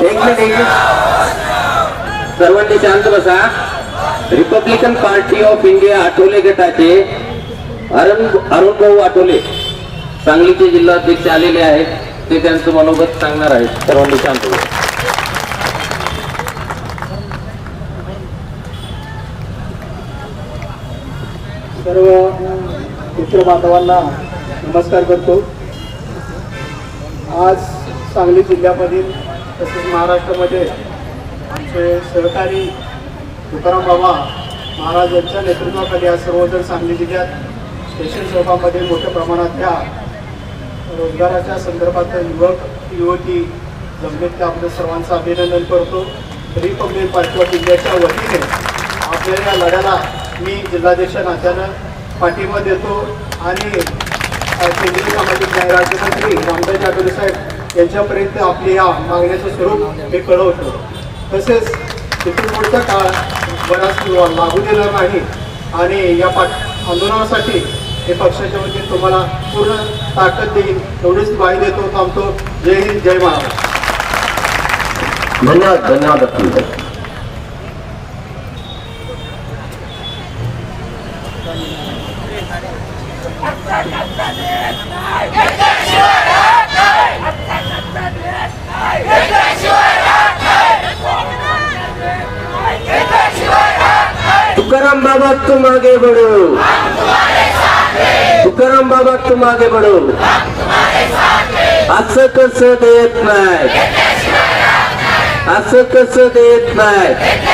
एक मिनिट एक मिनिट. सर्वांनी शांत बसा. Republican party of India Athawale गटाचे अरुण अरुण भाऊ आठवले. सांगलीचे जिल्हाध्यक्ष आलेले आहेत. ते त्यांचं मनोगत सांगणार आहेत. सर्वांनी शांत बसा. सर्व मित्र बांधवांना नमस्कार करतो. आज सांगली जिल्ह्यामधील तसेच महाराष्ट्रामध्ये आमचे सहकारी तुकाराम बाबा महाराज यांच्या नेतृत्वाखाली आज सर्वजण सांगली जिल्ह्यात स्टेशन शोभामध्ये मोठ्या प्रमाणात त्या रोजगाराच्या संदर्भात युवक युवती जमलेत त्या आपल्या सर्वांचं अभिनंदन करतो. रिपब्लिक पार्टी ऑफ इंडियाच्या वतीने आपल्या या लढ्याला मी जिल्हाध्यक्ष नात्यानं पाठिंबा देतो आणि केंद्रीय सामाजिक न्याय राज्यमंत्री रामदास आठवले साहेब यांच्यापर्यंत आपल्या या मागण्याचं स्वरूप हे कळवतो तसेच तिथून पुढचा काळ बराच लागू देणार नाही आणि या पाठ आंदोलनासाठी हे पक्षाच्या वतीने तुम्हाला पूर्ण ताकद देईल एवढीच ग्वाही देतो थांबतो जय हिंद जय महाराज धन्यवाद धन्यवाद तुकाराम बाबा तुम आगे बढ़ो. तुकाराम बाबा तुम आगे बढ़ो. असं कसं देत नाही? असं कसं देत नाही?